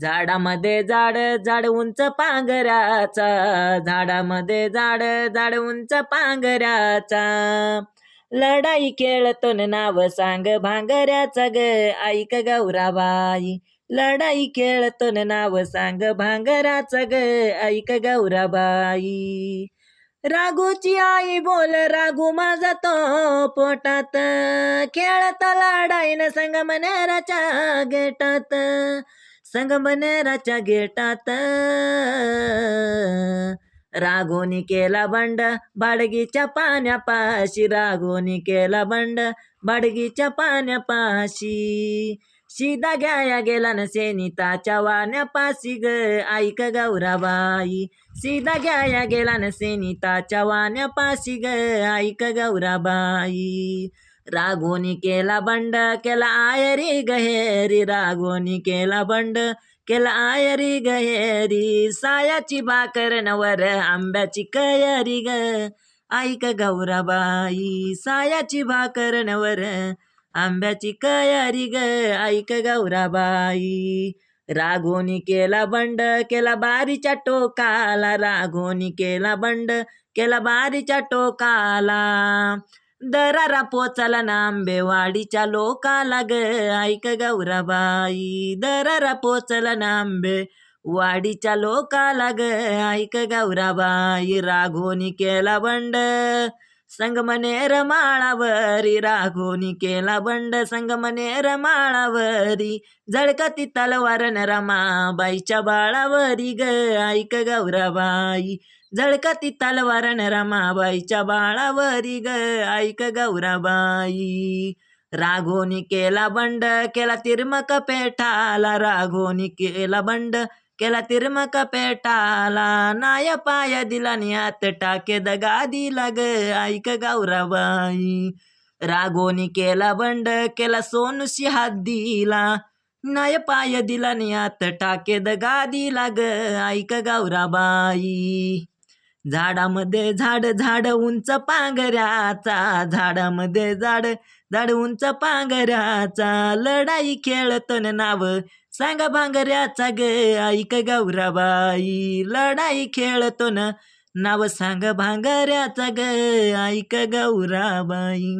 झाडामध्ये झाड झाड उंच पांघराचा झाडामध्ये झाड झाड उंच पांघराचा लढाई खेळतो न नाव सांग भांगऱ्याचा ग. ऐक गौराबाई लढाई खेळतो न नाव सांग भांगराचा ग. ऐक गौराबाई. राघूची आई बोल राघू माझा तो पोटात. खेळत लाडाईन संगमनेराच्या गेटात. संगमनेराच्या गेटात. राघोनी केला बंड बाडगीच्या पाण्यापाशी. राघोनी केला बंड बाडगीच्या पाण्यापाशी. शिदा घ्याया गेला न सेनिताच्या वाण्यापाशी ग. ऐक गौराबाई सीधा घ्याया गेला न सेनिताच्या वाण्यापाशी ग. ऐक गौराबाई. राघोनी केला बंड केला आयरी गहेरी राघोनी केला बंड केला आयरी गहेरी सायाची भाकर नवर आंब्याची कयरी ग. ऐक गौराबाई सायाची भाकर नवर आंब्याची कयारी ग. ऐक गौराबाई राघोनी केला बंड केला बारीच्या टोकाला राघोनी केला बंड केला बारीच्या टोकाला. दरारा पोचला नांबेवाडीच्या लोकाला ग. ऐक गौराबाई दरारा पोचला नांबे वाडीच्या लोकाला ग. ऐक गौराबाई राघोनी केला बंड. संगमनेर माळावरी राघोनी केला बंड. संगमनेर माळावरी झळकती तलवार न रमाबाईच्या बाळावरी ग. ऐक गौराबाई झळकती तलवार रमाबाईच्या बाळावरी ग. ऐक गौराबाई. राघोनी केला बंड केला तिरमक पेठाला राघोनी केला बंड केला तिरमक पेटाला. नाय पाय दिला नियात टाके दगा दिला ग. ऐक गौराबाई. राघोनी केला बंड केला सोनुशी हात दिला. नाय पाय दिला नियात टाके दगा दिला ग. ऐक गौराबाई. झाडामध्ये झाड झाड उंच पांघऱ्याचा. झाडामध्ये झाड झाड उंच पांघऱ्याचा. लढाई खेळतो नाव सांगा भांगऱ्याचा ग. ऐक गौराबाई लढाई खेळतो नाव सांग भांगऱ्याचा ग. ऐक गौराबाई.